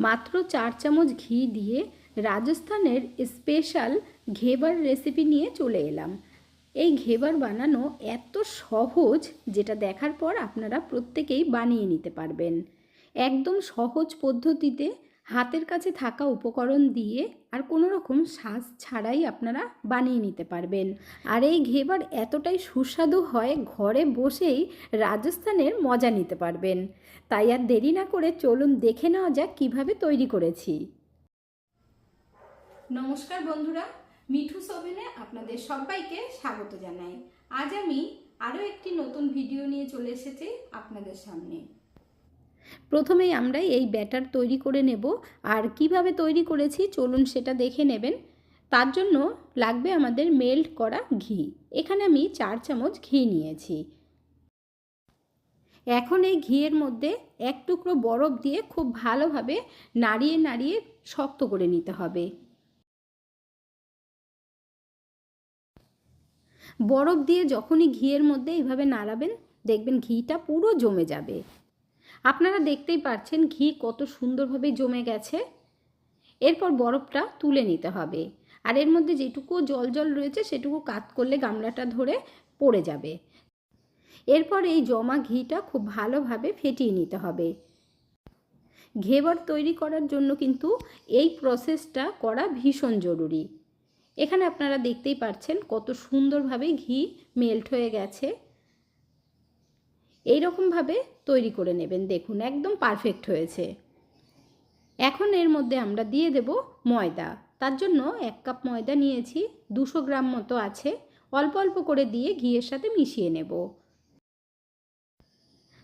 মাত্র চার চামচ ঘি দিয়ে রাজস্থানের স্পেশাল ঘেবার রেসিপি নিয়ে চলে এলাম। এই ঘেবার বানানো এত সহজ যেটা দেখার পর আপনারা প্রত্যেকেই বানিয়ে নিতে পারবেন। একদম সহজ পদ্ধতিতে হাতের কাছে থাকা উপকরণ দিয়ে আর কোনো রকম সাজ ছাড়াই আপনারা বানিয়ে নিতে পারবেন। আর এই ঘেবার এতটাই সুস্বাদু হয়, ঘরে বসেই রাজস্থানের মজা নিতে পারবেন। তাই আর দেরি না করে চলুন দেখে নেওয়া যাক কীভাবে তৈরি করেছি। নমস্কার বন্ধুরা, মিঠু সোভেনে আপনাদের সবাইকে স্বাগত জানাই। আজ আমি আরও একটি নতুন ভিডিও নিয়ে চলে এসেছি আপনাদের সামনে। প্রথমেই আমরা এই ব্যাটার তৈরি করে নেব। আর কীভাবে তৈরি করেছি চলুন সেটা দেখে নেবেন। তার জন্য লাগবে আমাদের মেল্ট করা ঘি। এখানে আমি চার চামচ ঘি নিয়েছি। এখন এই ঘিয়ের মধ্যে এক টুকরো বরফ দিয়ে খুব ভালোভাবে নাড়িয়ে নাড়িয়ে শক্ত করে নিতে হবে। বরফ দিয়ে যখনই ঘিয়ের মধ্যে এইভাবে নাড়াবেন, দেখবেন ঘিটা পুরো জমে যাবে। আপনারা দেখতেই পাচ্ছেন ঘি কত সুন্দরভাবে জমে গেছে। এরপর বরফটা তুলে নিতে হবে। আর এর মধ্যে যেটুকু জল জল রয়েছে, সেটুকু কাত করলে গামলাটা ধরে পড়ে যাবে। এরপর এই জমা ঘিটা খুব ভালোভাবে ফেটিয়ে নিতে হবে। ঘেবর তৈরি করার জন্য কিন্তু এই প্রসেসটা করা ভীষণ জরুরি। এখানে আপনারা দেখতেই পাচ্ছেন কত সুন্দরভাবে ঘি মেল্ট হয়ে গেছে। এই রকমভাবে তৈরি করে নেবেন। দেখুন, একদম পারফেক্ট হয়েছে। এখন এর মধ্যে আমরা দিয়ে দেব ময়দা। তার জন্য এক কাপ ময়দা নিয়েছি, দুশো গ্রাম মতো আছে। অল্প অল্প করে দিয়ে ঘিয়ের সাথে মিশিয়ে নেব।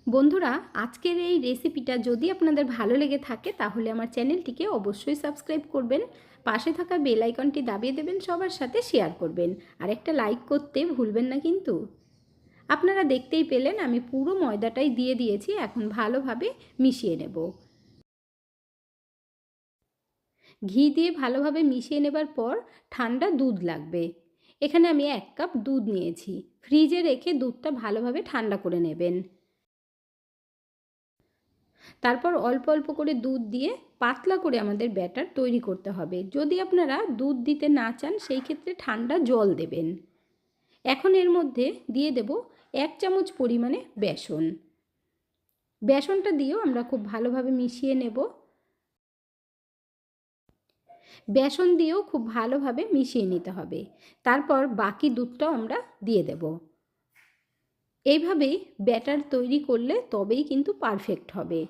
বন্ধুরা, আজকের এই রেসিপিটা যদি আপনাদের ভালো লেগে থাকে, তাহলে আমার চ্যানেলটিকে অবশ্যই সাবস্ক্রাইব করবেন। পাশে থাকা বেল আইকনটি দাবিয়ে দেবেন, সবার সাথে শেয়ার করবেন। আর একটা লাইক করতে ভুলবেন না কিন্তু। আপনারা দেখতেই পেলেন আমি পুরো ময়দাটাই দিয়ে দিয়েছি, এখন ভালোভাবে মিশিয়ে নেব। ঘি দিয়ে ভালোভাবে মিশিয়ে নেবার পর ঠান্ডা দুধ লাগবে। এখানে আমি এক কাপ দুধ নিয়েছি, ফ্রিজে রেখে দুধটা ভালোভাবে ঠান্ডা করে নেবেন। তারপর অল্প অল্প করে দুধ দিয়ে পাতলা করে আমাদের ব্যাটার তৈরি করতে হবে। যদি আপনারা দুধ দিতে না চান, সেই ক্ষেত্রে ঠান্ডা জল দেবেন। এখন এর মধ্যে দিয়ে দেব এক চামচ পরিমাণে বেসন। বেসনটা দিয়েও আমরা খুব ভালোভাবে মিশিয়ে নেব। বেসন দিয়েও খুব ভালোভাবে মিশিয়ে নিতে হবে। তারপর বাকি দুধটাও আমরা দিয়ে দেব। এইভাবেই ব্যাটার তৈরি করলে তবেই কিন্তু পারফেক্ট হবে।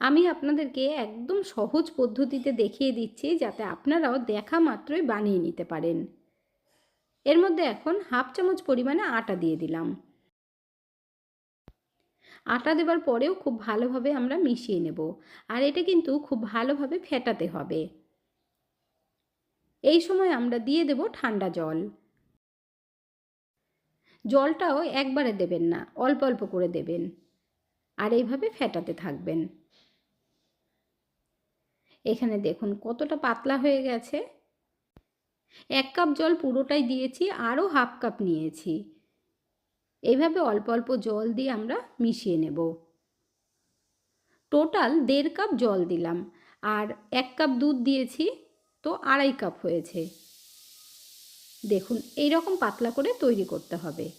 আমি আপনাদেরকে একদম সহজ পদ্ধতিতে দেখিয়ে দিচ্ছি যাতে আপনারাও দেখা মাত্রই বানিয়ে নিতে পারেন। এর মধ্যে এখন হাফ চামচ পরিমাণে আটা দিয়ে দিলাম। আটা দেবার পরেও খুব ভালোভাবে আমরা মিশিয়ে নেব, আর এটা কিন্তু খুব ভালোভাবে ফেটাতে হবে। এই সময় আমরা দিয়ে দেব ঠান্ডা জল। জলটাও একবারে দেবেন না, অল্প অল্প করে দেবেন, আর এইভাবে ফেটাতে থাকবেন। এখানে দেখুন কতটা পাতলা হয়ে গেছে। এক কাপ জল পুরোটাই দিয়েছি, আরও হাফ কাপ নিয়েছি। এইভাবে অল্প অল্প জল দিয়ে আমরা মিশিয়ে নেব। টোটাল দেড় কাপ জল দিলাম, আর এক কাপ দুধ দিয়েছি, তো আড়াই কাপ হয়েছে। দেখুন এই রকম পাতলা করে তৈরি করতে হবে।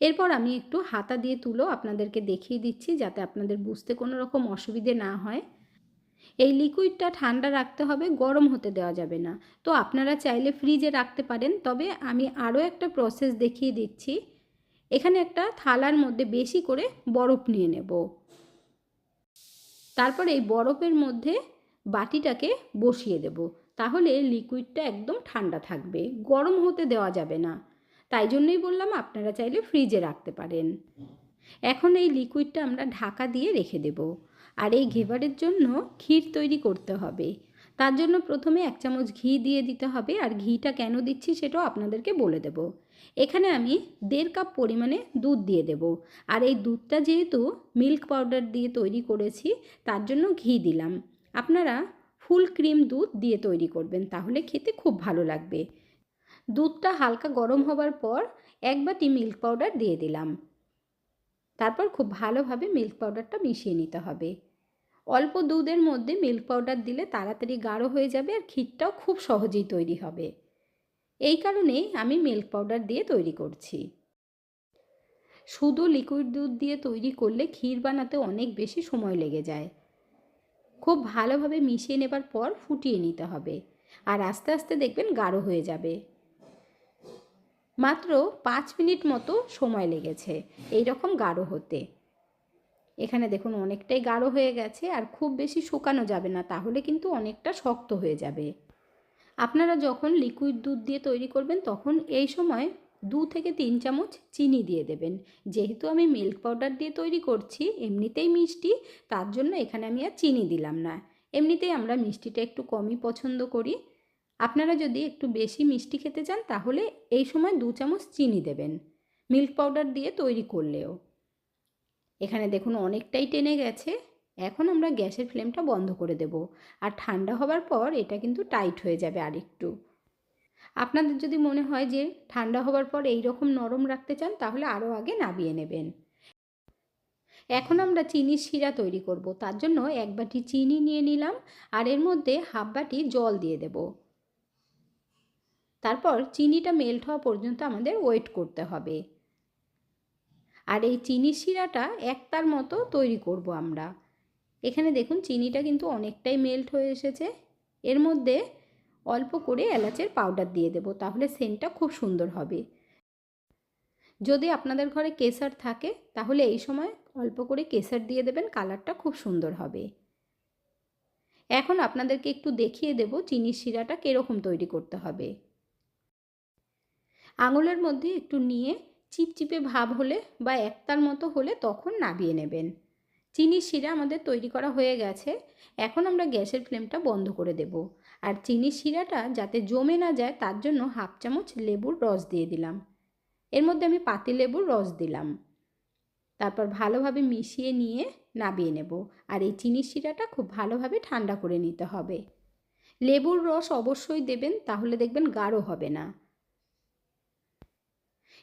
এরপর আমি একটু হাতা দিয়ে তুলো, আপনাদেরকে দেখিয়ে দিচ্ছি, যাতে আপনাদের বুঝতে কোনো রকম অসুবিধে না হয়। এই লিকুইডটা ঠান্ডা রাখতে হবে, গরম হতে দেওয়া যাবে না। তো আপনারা চাইলে ফ্রিজে রাখতে পারেন, তবে আমি আরও একটা প্রসেস দেখিয়ে দিচ্ছি। এখানে একটা থালার মধ্যে বেশি করে বরফ নিয়ে নেব। তারপর এই বরফের মধ্যে বাটিটাকে বসিয়ে দেব, তাহলে লিকুইডটা একদম ঠান্ডা থাকবে, গরম হতে দেওয়া যাবে না। তাই জন্যই বললাম, আপনারা চাইলে ফ্রিজে রাখতে পারেন। এখন এই লিকুইডটা আমরা ঢাকা দিয়ে রেখে দেব। আর এই ঘেবারের জন্য ক্ষীর তৈরি করতে হবে। তার জন্য প্রথমে এক চামচ ঘি দিয়ে দিতে হবে আর ঘিটা কেন দিচ্ছি সেটাও আপনাদেরকে বলে দেব। এখানে আমি দেড় কাপ পরিমাণে দুধ দিয়ে দেব। আর এই দুধটা যেহেতু মিল্ক পাউডার দিয়ে তৈরি করেছি, তার জন্য ঘি দিলাম। আপনারা ফুল ক্রিম দুধ দিয়ে তৈরি করবেন, তাহলে খেতে খুব ভালো লাগবে। দুধটা হালকা গরম হবার পর এক বাটি মিল্ক পাউডার দিয়ে দিলাম। তারপর খুব ভালোভাবে মিল্ক পাউডারটা মিশিয়ে নিতে হবে। অল্প দুধের মধ্যে মিল্ক পাউডার দিলে তাড়াতাড়ি গাঢ় হয়ে যাবে আর ক্ষীরটাও খুব সহজেই তৈরি হবে। এই কারণেই আমি মিল্ক পাউডার দিয়ে তৈরি করছি। শুধু লিকুইড দুধ দিয়ে তৈরি করলে ক্ষীর বানাতে অনেক বেশি সময় লেগে যায়। খুব ভালোভাবে মিশিয়ে নেবার পর ফুটিয়ে নিতে হবে আর আস্তে আস্তে দেখবেন গাঢ় হয়ে যাবে। মাত্র পাঁচ মিনিট মতো সময় লেগেছে এই রকম গাঢ় হতে। এখানে দেখুন অনেকটাই গাঢ় হয়ে গেছে আর খুব বেশি শুকানো যাবে না, তাহলে কিন্তু অনেকটা শক্ত হয়ে যাবে। আপনারা যখন লিকুইড দুধ দিয়ে তৈরি করবেন, তখন এই সময় দু থেকে তিন চামচ চিনি দিয়ে দেবেন। যেহেতু আমি মিল্ক পাউডার দিয়ে তৈরি করছি, এমনিতেই মিষ্টি, তার জন্য এখানে আমি আর চিনি দিলাম না। এমনিতেই আমরা মিষ্টিটা একটু কমই পছন্দ করি। আপনারা যদি একটু বেশি মিষ্টি খেতে চান, তাহলে এই সময় দু চামচ চিনি দেবেন। মিল্ক পাউডার দিয়ে তৈরি করলেও। এখানে দেখুন অনেকটাই টেনে গেছে। এখন আমরা গ্যাসের ফ্লেমটা বন্ধ করে দেব। আর ঠান্ডা হবার পর এটা কিন্তু টাইট হয়ে যাবে আরেকটু। আপনাদের যদি মনে হয় যে ঠান্ডা হবার পর এই রকম নরম রাখতে চান, তাহলে আরও আগে নাবিয়ে নেবেন। এখন আমরা চিনির শিরা তৈরি করব। তার জন্য এক বাটি চিনি নিয়ে নিলাম। আর এর মধ্যে হাফ বাটি জল দিয়ে দেব। তারপর চিনিটা মেল্ট হওয়া পর্যন্ত আমাদের ওয়েট করতে হবে। আর এই চিনির শিরাটা একতার মতো তৈরি করব আমরা। এখানে দেখুন, চিনিটা কিন্তু অনেকটাই মেল্ট হয়ে এসেছে। এর মধ্যে অল্প করে এলাচের পাউডার দিয়ে দেবো, তাহলে সেন্টটা খুব সুন্দর হবে। যদি আপনাদের ঘরে কেসার থাকে, তাহলে এই সময় অল্প করে কেসার দিয়ে দেবেন, কালারটা খুব সুন্দর হবে। এখন আপনাদেরকে একটু দেখিয়ে দেব চিনির শিরাটা কীরকম তৈরি করতে হবে। আঙুলের মধ্যে একটু নিয়ে চিপচিপে ভাব হলে বা একতার মতো হলে তখন নাবিয়ে নেবেন। চিনির শিরা আমাদের তৈরি করা হয়ে গেছে, এখন আমরা গ্যাসের ফ্লেমটা বন্ধ করে দেব। আর চিনির শিরাটা যাতে জমে না যায় তার জন্য হাফ চামচ লেবুর রস দিয়ে দিলাম। এর মধ্যে আমি পাতি লেবুর রস দিলাম। তারপর ভালোভাবে মিশিয়ে নিয়ে নাবিয়ে নেব। আর এই চিনির শিরাটা খুব ভালোভাবে ঠান্ডা করে নিতে হবে। লেবুর রস অবশ্যই দেবেন, তাহলে দেখবেন গাঢ় হবে না।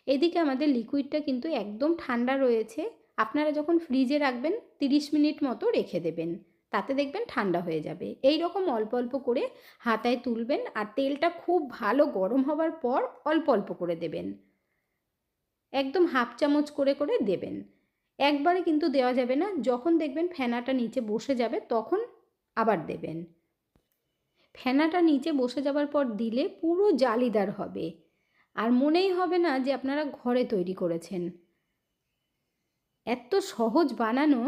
এদিকে আমাদের লিকুইডটা কিন্তু একদম ঠান্ডা রয়েছে। আপনারা যখন ফ্রিজে রাখবেন, তিরিশ মিনিট মতো রেখে দেবেন। তাতে দেখবেন ঠান্ডা হয়ে যাবে। এই রকম অল্প অল্প করে হাতায় তুলবেন আর তেলটা খুব ভালো গরম হবার পর অল্প অল্প করে দেবেন। একদম হাফ চামচ করে করে দেবেন। একবারে কিন্তু দেওয়া যাবে না। যখন দেখবেন ফেনাটা নিচে বসে যাবে, তখন আবার দেবেন। ফেনাটা নিচে বসে যাবার পর দিলে পুরো জালিদার হবে। আর মনেই হবে না যে আপনারা ঘরে তৈরি করেছেন। এত সহজ বানানো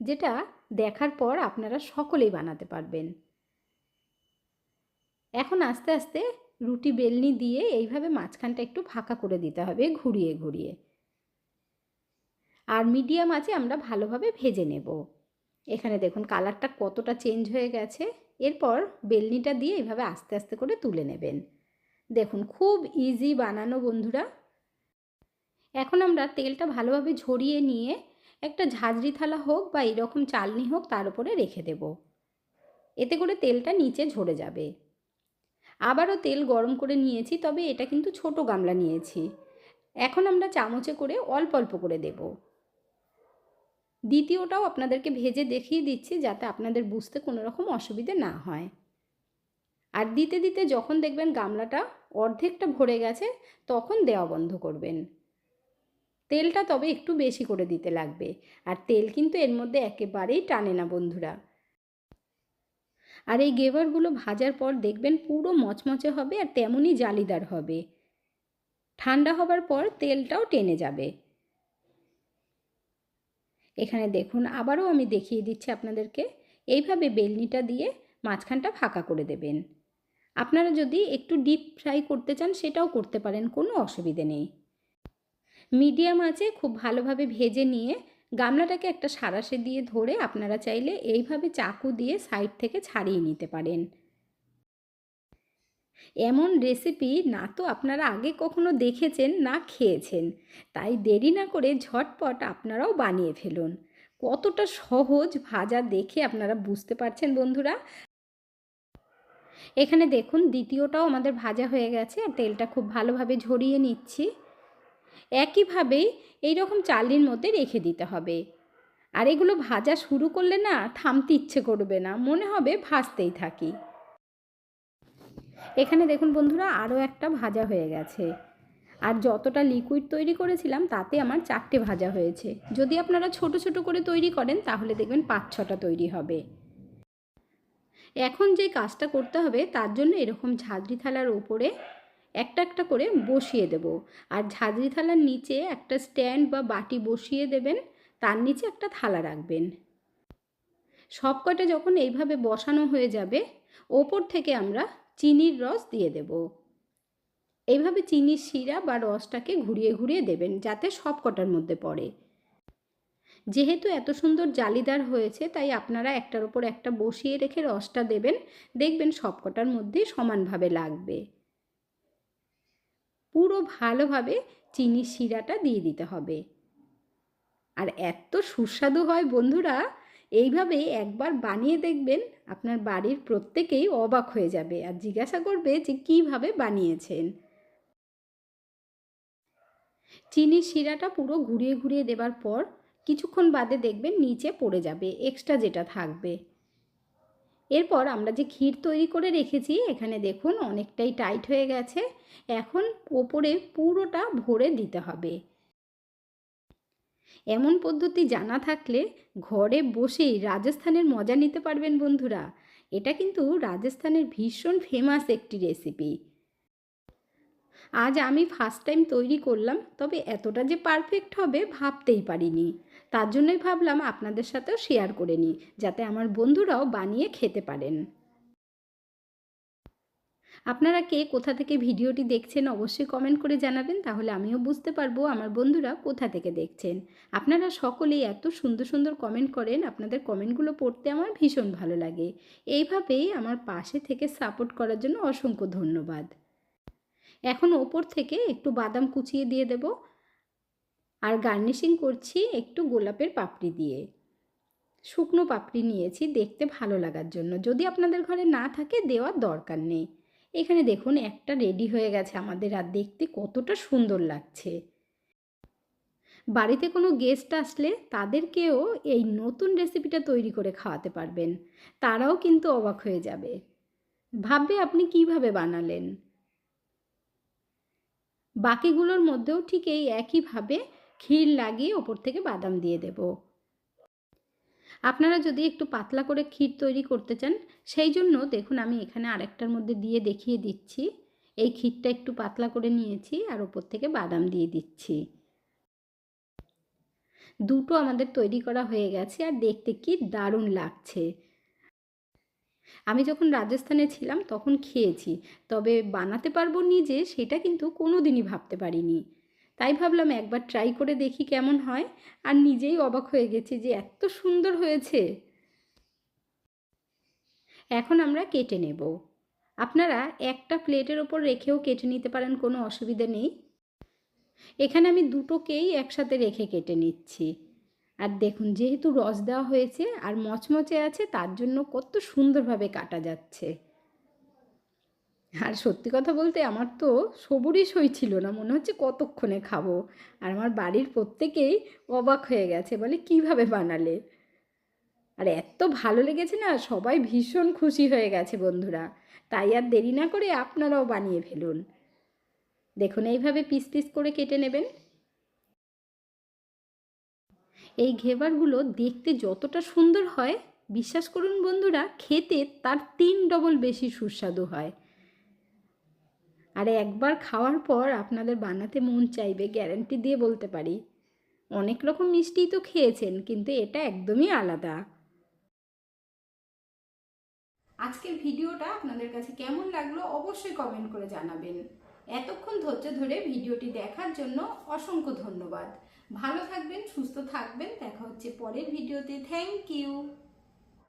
যেটা দেখার পর আপনারা সকলেই বানাতে পারবেন। এখন আস্তে আস্তে রুটি বেলনি দিয়ে এইভাবে মাঝখানটা একটু ফাঁকা করে দিতে হবে ঘুরিয়ে ঘুরিয়ে। আর মিডিয়াম আছে আমরা ভালোভাবে ভেজে নেব। এখানে দেখুন কালারটা কতটা চেঞ্জ হয়ে গেছে। এরপর বেলনিটা দিয়ে এইভাবে আস্তে আস্তে করে তুলে নেবেন। দেখুন, খুব ইজি বানানো বন্ধুরা। এখন আমরা তেলটা ভালোভাবে ঝরিয়ে নিয়ে একটা ঝাঁঝরি থালা হোক বা এরকম চালনি হোক, তার উপরে রেখে দেব। এতে করে তেলটা নিচে ঝরে যাবে। আবারও তেল গরম করে নিয়েছি, তবে এটা কিন্তু ছোট গামলা নিয়েছি। এখন আমরা চামচে করে অল্প অল্প করে দেব। দ্বিতীয়টাও আপনাদেরকে ভেজে দেখিয়ে দিচ্ছি, যাতে আপনাদের বুঝতে কোনো রকম অসুবিধে না হয়। আর দিতে দিতে যখন দেখবেন গামলাটা অর্ধেকটা ভরে গেছে, তখন দেওয়া বন্ধ করবেন। তেলটা তবে একটু বেশি করে দিতে লাগবে। আর তেল কিন্তু এর মধ্যে একেবারেই টানে না বন্ধুরা। আর এই গেভারগুলো ভাজার পর দেখবেন পুরো মচমচে হবে আর তেমনই জালিদার হবে। ঠান্ডা হবার পর তেলটাও টেনে যাবে। এখানে দেখুন, আবারও আমি দেখিয়ে দিচ্ছি আপনাদেরকে। এইভাবে বেলনিটা দিয়ে মাঝখানটা ফাঁকা করে দেবেন। আপনারা যদি একটু ডিপ ফ্রাই করতে চান, সেটাও করতে পারেন, কোনো অসুবিধে নেই। মিডিয়াম আছে, খুব ভালোভাবে ভেজে নিয়ে গামলাটাকে একটা সারাশে দিয়ে ধরে আপনারা চাইলে এইভাবে চাকু দিয়ে সাইড থেকে ছাড়িয়ে নিতে পারেন। এমন রেসিপি না তো আপনারা আগে কখনো দেখেছেন, না খেয়েছেন। তাই দেরি না করে ঝটপট আপনারাও বানিয়ে ফেলুন। কতটা সহজ ভাজা দেখে আপনারা বুঝতে পারছেন, বন্ধুরা? এখানে দেখুন দ্বিতীয়টাও আমাদের ভাজা হয়ে গেছে আর তেলটা খুব ভালোভাবে ঝরিয়ে নিচ্ছি। একইভাবেই এই রকম চালির মধ্যে রেখে দিতে হবে। আর এগুলো ভাজা শুরু করলে না থামতে ইচ্ছে করবে না, মনে হবে ভাজতেই থাকি। এখানে দেখুন বন্ধুরা আরও একটা ভাজা হয়ে গেছে। আর যতটা লিকুইড তৈরি করেছিলাম তাতে আমার চারটে ভাজা হয়েছে। যদি আপনারা ছোট ছোট করে তৈরি করেন তাহলে দেখবেন পাঁচ ছটা তৈরি হবে। এখন যে কাজটা করতে হবে তার জন্য এরকম ঝাঁঝরি থালার ওপরে একটা একটা করে বসিয়ে দেব। আর ঝাঁঝরি থালার নিচে একটা স্ট্যান্ড বা বাটি বসিয়ে দেবেন, তার নিচে একটা থালা রাখবেন। সব কটা যখন এইভাবে বসানো হয়ে যাবে, ওপর থেকে আমরা চিনির রস দিয়ে দেব। এইভাবে চিনির শিরা বা রসটাকে ঘুরিয়ে ঘুরিয়ে দেবেন, যাতে সব কটার মধ্যে পড়ে। যেহেতু এত সুন্দর জালিদার হয়েছে, তাই আপনারা একটার ওপর একটা বসিয়ে রেখে রসটা দেবেন। দেখবেন সব কটার মধ্যেই সমানভাবে লাগবে। পুরো ভালোভাবে চিনির শিরাটা দিয়ে দিতে হবে। আর এত সুস্বাদু হয় বন্ধুরা, এইভাবে একবার বানিয়ে দেখবেন আপনার বাড়ির প্রত্যেকেই অবাক হয়ে যাবে আর জিজ্ঞাসা করবে যে কীভাবে বানিয়েছেন। চিনির শিরাটা পুরো ঘুরিয়ে ঘুরিয়ে দেবার পর কিছুক্ষণ বাদে দেখবেন নিচে পড়ে যাবে এক্সট্রা যেটা থাকবে। এরপর আমরা যে ক্ষীর তৈরি করে রেখেছি, এখানে দেখুন অনেকটাই টাইট হয়ে গেছে। এখন ওপরে পুরোটা ভরে দিতে হবে। এমন পদ্ধতি জানা থাকলে ঘরে বসেই রাজস্থানের মজা নিতে পারবেন বন্ধুরা। এটা কিন্তু রাজস্থানের ভীষণ ফেমাস একটি রেসিপি আজ আমি ফার্স্ট টাইম তৈরি করলাম, তবে এতটা যে পারফেক্ট হবে ভাবতেই পারিনি। তার জন্যই ভাবলাম আপনাদের সাথেও শেয়ার করে নিই, যাতে আমার বন্ধুরাও বানিয়ে খেতে পারেন। আপনারা কে কোথা থেকে ভিডিওটি দেখছেন অবশ্যই কমেন্ট করে জানাবেন, তাহলে আমিও বুঝতে পারব আমার বন্ধুরা কোথা থেকে দেখছেন। আপনারা সকলেই এত সুন্দর সুন্দর কমেন্ট করেন, আপনাদের কমেন্টগুলো পড়তে আমার ভীষণ ভালো লাগে। এইভাবেই আমার পাশে থেকে সাপোর্ট করার জন্য অসংখ্য ধন্যবাদ। এখন ওপর থেকে একটু বাদাম কুচিয়ে দিয়ে দেব। আর গার্নিশিং করছি একটু গোলাপের পাপড়ি দিয়ে। শুকনো পাপড়ি নিয়েছি, দেখতে ভালো লাগার জন্য। যদি আপনাদের ঘরে না থাকে, দেওয়ার দরকার নেই। এখানে দেখুন, একটা রেডি হয়ে গেছে আমাদের, আর দেখতে কতটা সুন্দর লাগছে। বাড়িতে কোনো গেস্ট আসলে তাদেরকেও এই নতুন রেসিপিটা তৈরি করে খাওয়াতে পারবেন। তারাও কিন্তু অবাক হয়ে যাবে। ভাববে আপনি কীভাবে বানালেন? বাকিগুলোর মধ্যেও ঠিক এই একইভাবে ক্ষীর লাগিয়ে ওপর থেকে বাদাম দিয়ে দেব। আপনারা যদি একটু পাতলা করে ক্ষীর তৈরি করতে চান, সেই জন্য দেখুন আমি এখানে আরেকটার মধ্যে দিয়ে দেখিয়ে দিচ্ছি। এই ক্ষীরটা একটু পাতলা করে নিয়েছি আর ওপর থেকে বাদাম দিয়ে দিচ্ছি। দুটো আমাদের তৈরি করা হয়ে গেছে আর দেখতে কি দারুণ লাগছে। আমি যখন রাজস্থানে ছিলাম তখন খেয়েছি, তবে বানাতে পারব নিজে সেটা কিন্তু কোনো দিনই ভাবতে পারিনি। তাই ভাবলাম একবার ট্রাই করে দেখি কেমন হয়। আর নিজেই অবাক হয়ে গেছি যে এত সুন্দর হয়েছে। এখন আমরা কেটে নেব। আপনারা একটা প্লেটের ওপর রেখেও কেটে নিতে পারেন, কোনো অসুবিধা নেই। এখানে আমি দুটোকেই একসাথে রেখে কেটে নিচ্ছি। আর দেখুন, যেহেতু রস দেওয়া হয়েছে আর মচমচে আছে, তার জন্য কত সুন্দরভাবে কাটা যাচ্ছে। আর সত্যি কথা বলতে আমার তো সবুরই সই ছিল না, মনে হচ্ছে কতক্ষণে খাব। আর আমার বাড়ির প্রত্যেকেই অবাক হয়ে গেছে, বলে কীভাবে বানালে? আর এত ভালো লেগেছে না, সবাই ভীষণ খুশি হয়ে গেছে বন্ধুরা। তাই আর দেরি না করে আপনারাও বানিয়ে ফেলুন। দেখুন, এইভাবে পিস পিস করে কেটে নেবেন। এই ঘেবারগুলো দেখতে যতটা সুন্দর হয়, বিশ্বাস করুন বন্ধুরা, খেতে তার তিন ডবল বেশি সুস্বাদু হয়। আর একবার খাওয়ার পর আপনাদের বানাতে মন চাইবে গ্যারান্টি দিয়ে বলতে পারি। অনেক রকম মিষ্টিই তো খেয়েছেন, কিন্তু এটা একদমই আলাদা। আজকের ভিডিওটা আপনাদের কাছে কেমন লাগল অবশ্যই কমেন্ট করে জানাবেন। এতক্ষণ ধৈর্য ধরে ভিডিওটি দেখার জন্য অসংখ্য ধন্যবাদ। ভালো থাকবেন, সুস্থ থাকবেন, দেখা হচ্ছে পরের ভিডিওতে। Thank you